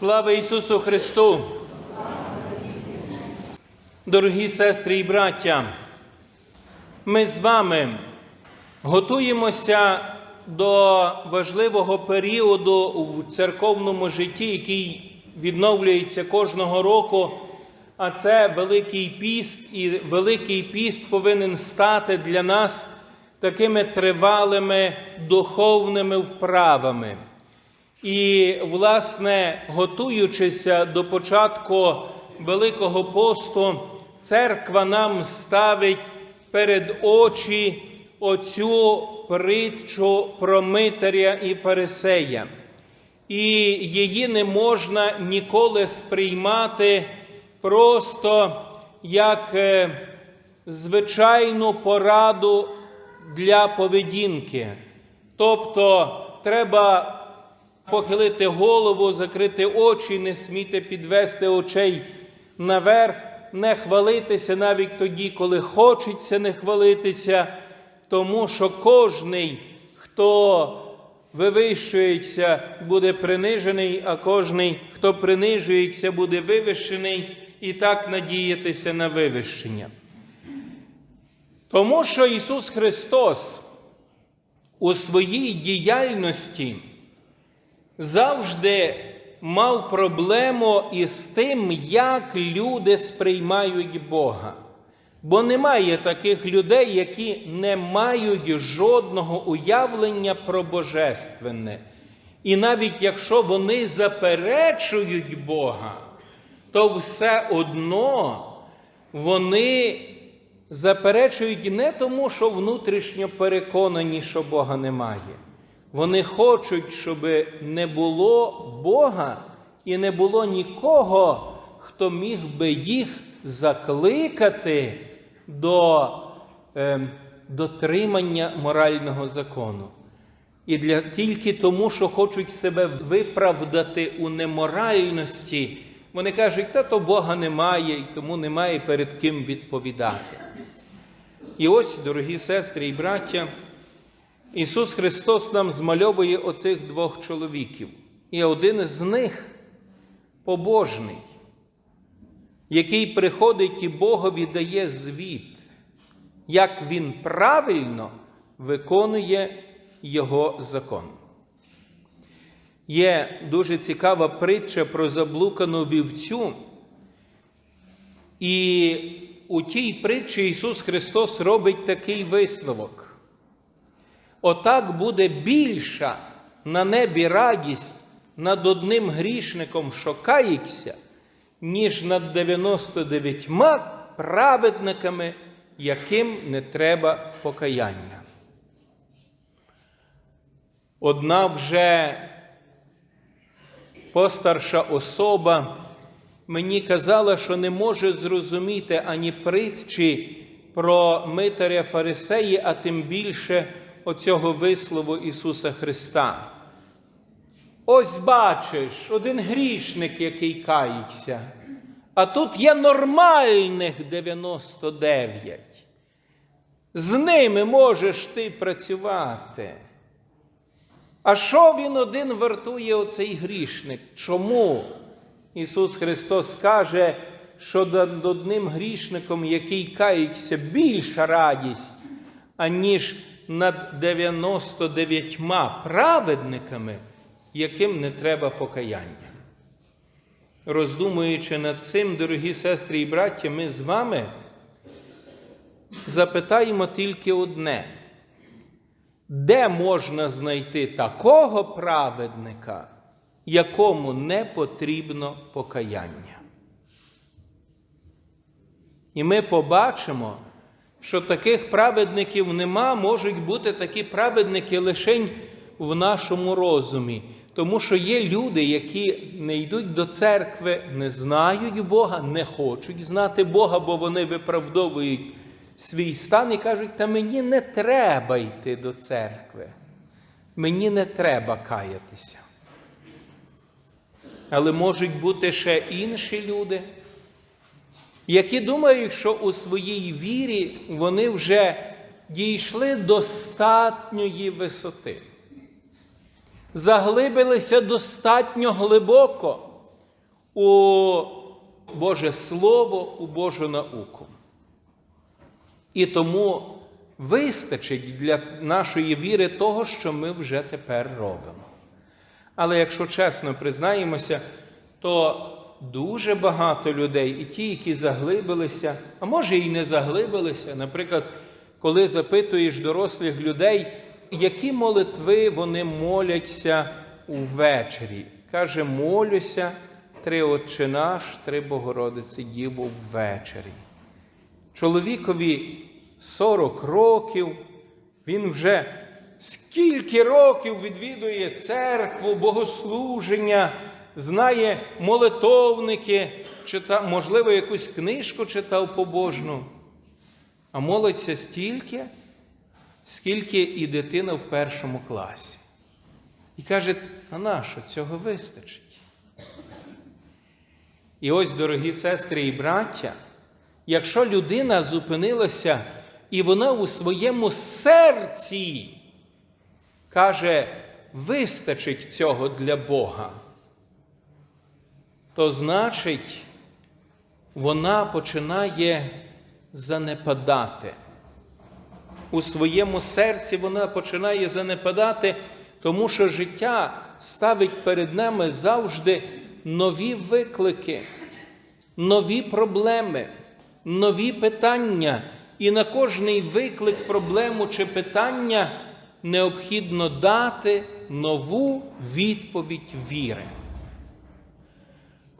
Слава Ісусу Христу! Дорогі сестри і браття, ми з вами готуємося до важливого періоду в церковному житті, який відновлюється кожного року, а це Великий піст, і Великий піст повинен стати для нас такими тривалими духовними вправами. І, власне, готуючися до початку Великого посту, церква нам ставить перед очі оцю притчу про Митаря і Фарисея. І її не можна ніколи сприймати просто як е, звичайну пораду для поведінки. Тобто треба похилити голову, закрити очі, не сміти підвести очей наверх, не хвалитися навіть тоді, коли хочеться не хвалитися, тому що кожний, хто вивищується, буде принижений, а кожний, хто принижується, буде вивищений, і так надіятися на вивищення. Тому що Ісус Христос у своїй діяльності завжди мав проблему із тим, як люди сприймають Бога. Бо немає таких людей, які не мають жодного уявлення про Божественне. І навіть якщо вони заперечують Бога, то все одно вони заперечують не тому, що внутрішньо переконані, що Бога немає. Вони хочуть, щоб не було Бога і не було нікого, хто міг би їх закликати до е, дотримання морального закону. І для, тільки тому, що хочуть себе виправдати у неморальності, вони кажуть, та то Бога немає, і тому немає перед ким відповідати. І ось, дорогі сестри і браття, Ісус Христос нам змальовує оцих двох чоловіків. І один з них побожний, який приходить і Богові дає звіт, як він правильно виконує Його закон. Є дуже цікава притча про заблукану вівцю. І у тій притчі Ісус Христос робить такий висновок. Отак буде більша на небі радість над одним грішником, що кається, ніж над 99 праведниками, яким не треба покаяння. Одна вже постарша особа мені казала, що не може зрозуміти ані притчі про Митаря Фарисеї, а тим більше оцього вислову Ісуса Христа. Ось бачиш, один грішник, який кається, а тут є нормальних 99. З ними можеш ти працювати. А що він один вартує оцей грішник? Чому? Ісус Христос каже, що над одним грішником, який кається, більша радість, аніж над 99 праведниками, яким не треба покаяння. Роздумуючи над цим, дорогі сестри і браття, ми з вами запитаємо тільки одне. Де можна знайти такого праведника, якому не потрібно покаяння? І ми побачимо, що таких праведників нема, можуть бути такі праведники лише в нашому розумі. Тому що є люди, які не йдуть до церкви, не знають Бога, не хочуть знати Бога, бо вони виправдовують свій стан і кажуть, та мені не треба йти до церкви, мені не треба каятися. Але можуть бути ще інші люди, які думають, що у своїй вірі вони вже дійшли достатньої висоти, заглибилися достатньо глибоко, у Боже Слово, у Божу науку. І тому вистачить для нашої віри того, що ми вже тепер робимо. Але якщо чесно признаємося, то дуже багато людей, і ті, які заглибилися, а може і не заглибилися, наприклад, коли запитуєш дорослих людей, які молитви вони моляться увечері. Каже, молюся три Отче наш, три Богородиці Діву ввечері. Чоловікові 40 років, він вже скільки років відвідує церкву, богослуження, знає молитовники, читав, можливо, якусь книжку читав побожну, а молиться стільки, скільки і дитина в першому класі. І каже, а нащо цього вистачить? І ось, дорогі сестри і браття, якщо людина зупинилася і вона у своєму серці каже, вистачить цього для Бога, то значить, вона починає занепадати. У своєму серці вона починає занепадати, тому що життя ставить перед нами завжди нові виклики, нові проблеми, нові питання. І на кожний виклик, проблему чи питання необхідно дати нову відповідь віри.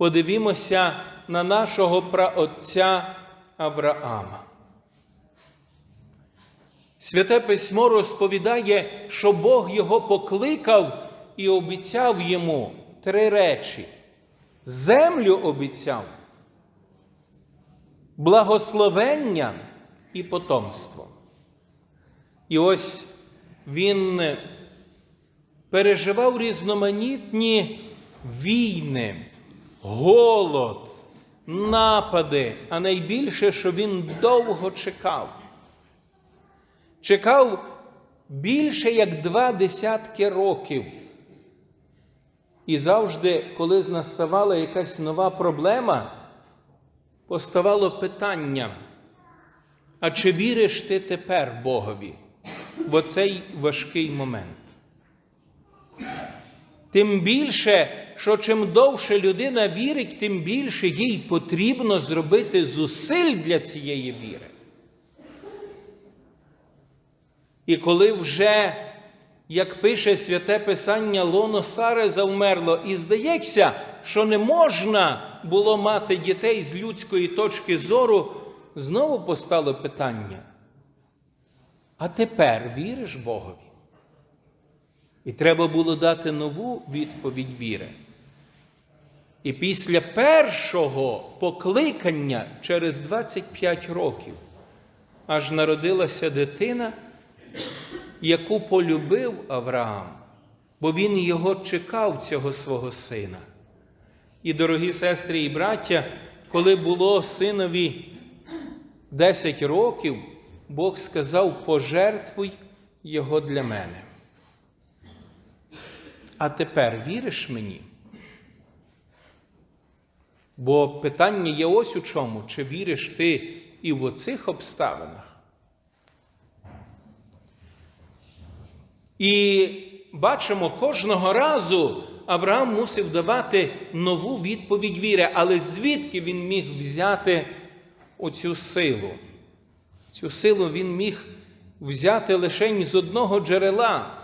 Подивімося на нашого праотця Авраама. Святе письмо розповідає, що Бог його покликав і обіцяв йому три речі. Землю обіцяв, благословення і потомство. І ось він переживав різноманітні війни, голод, напади, а найбільше, що він довго чекав. Чекав більше як два десятки років. І завжди, коли наставала якась нова проблема, поставало питання, а чи віриш ти тепер Богові в цей важкий момент? Тим більше, що чим довше людина вірить, тим більше їй потрібно зробити зусиль для цієї віри. І коли вже, як пише святе Писання, лоно Сари завмерло, і здається, що не можна було мати дітей з людської точки зору, знову постало питання. А тепер віриш Богові? І треба було дати нову відповідь віри. І після першого покликання через 25 років аж народилася дитина, яку полюбив Авраам, бо він його чекав, цього свого сина. І, дорогі сестри і браття, коли було синові 10 років, Бог сказав: пожертвуй його для мене. А тепер віриш мені? Бо питання є ось у чому, чи віриш ти і в оцих обставинах? І бачимо, кожного разу Авраам мусив давати нову відповідь віри, але звідки він міг взяти оцю силу? Цю силу він міг взяти лише з одного джерела,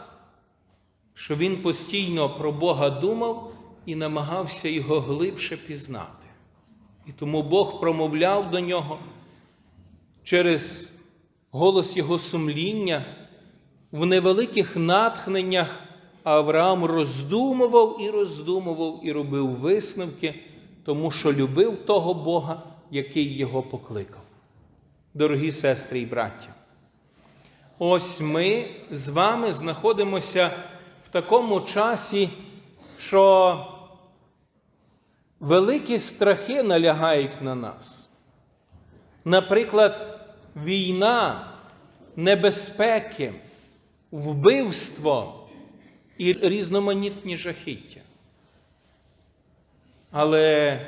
що він постійно про Бога думав і намагався його глибше пізнати. І тому Бог промовляв до нього через голос Його сумління, в невеликих натхненнях Авраам роздумував і роздумував і робив висновки, тому що любив того Бога, який його покликав. Дорогі сестри і браття, ось ми з вами знаходимося в такому часі, що великі страхи налягають на нас. Наприклад, війна, небезпеки, вбивство і різноманітні жахіття. Але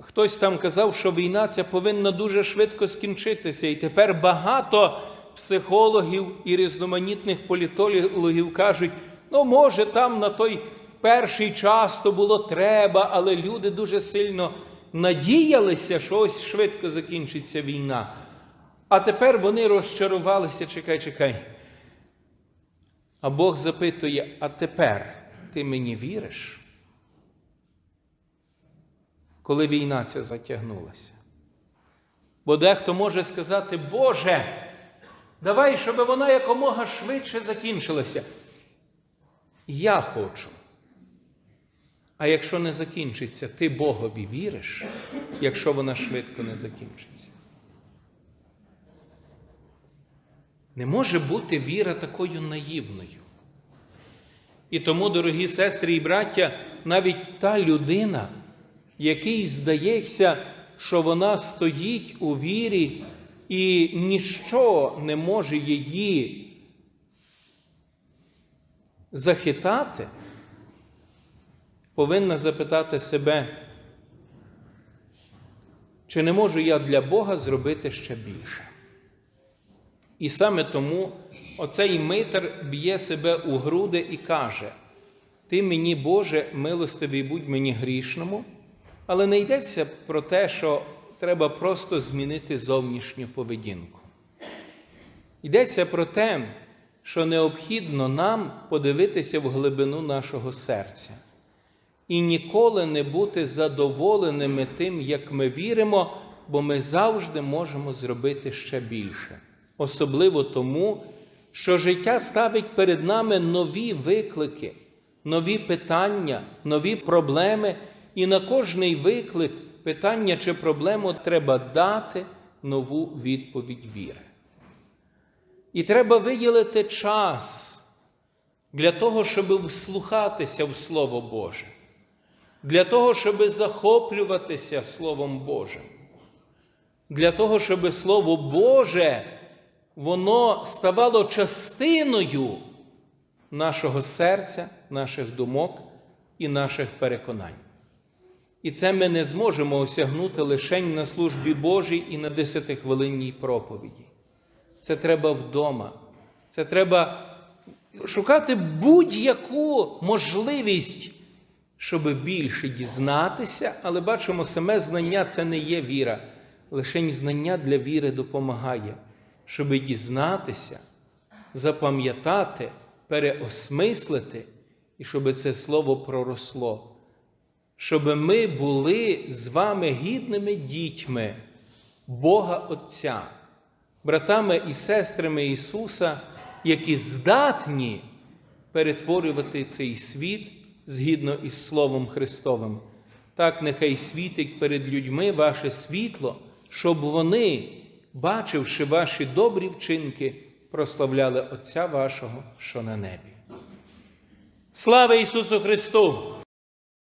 хтось там казав, що війна ця повинна дуже швидко скінчитися. І тепер багато психологів і різноманітних політологів кажуть, ну, може, там на той перший час то було треба, але люди дуже сильно надіялися, що ось швидко закінчиться війна. А тепер вони розчарувалися, чекай, чекай. А Бог запитує: а тепер ти мені віриш? Коли війна ця затягнулася. Бо дехто може сказати, Боже, давай, щоб вона якомога швидше закінчилася. Я хочу. А якщо не закінчиться, ти Богові віриш, якщо вона швидко не закінчиться. Не може бути віра такою наївною. І тому, дорогі сестри і браття, навіть та людина, якій здається, що вона стоїть у вірі, і ніщо не може її захитати, повинна запитати себе, чи не можу я для Бога зробити ще більше. І саме тому оцей митар б'є себе у груди і каже: Ти мені, Боже, милостивий будь мені грішному, але не йдеться про те, що треба просто змінити зовнішню поведінку. Йдеться про те, що необхідно нам подивитися в глибину нашого серця і ніколи не бути задоволеними тим, як ми віримо, бо ми завжди можемо зробити ще більше. Особливо тому, що життя ставить перед нами нові виклики, нові питання, нові проблеми, і на кожний виклик, питання чи проблему треба дати нову відповідь віри. І треба виділити час для того, щоб вслухатися в Слово Боже, для того, щоб захоплюватися Словом Божим, для того, щоб Слово Боже воно ставало частиною нашого серця, наших думок і наших переконань. І це ми не зможемо осягнути лише на службі Божій і на десятихвилинній проповіді. Це треба вдома. Це треба шукати будь-яку можливість, щоб більше дізнатися, але бачимо, саме знання це не є віра. Лише знання для віри допомагає, щоб дізнатися, запам'ятати, переосмислити, і щоб це слово проросло. Щоб ми були з вами гідними дітьми Бога Отця братами і сестрами Ісуса, які здатні перетворювати цей світ згідно із Словом Христовим. Так нехай світить перед людьми ваше світло, щоб вони, бачивши ваші добрі вчинки, прославляли Отця вашого, що на небі. Слава Ісусу Христу!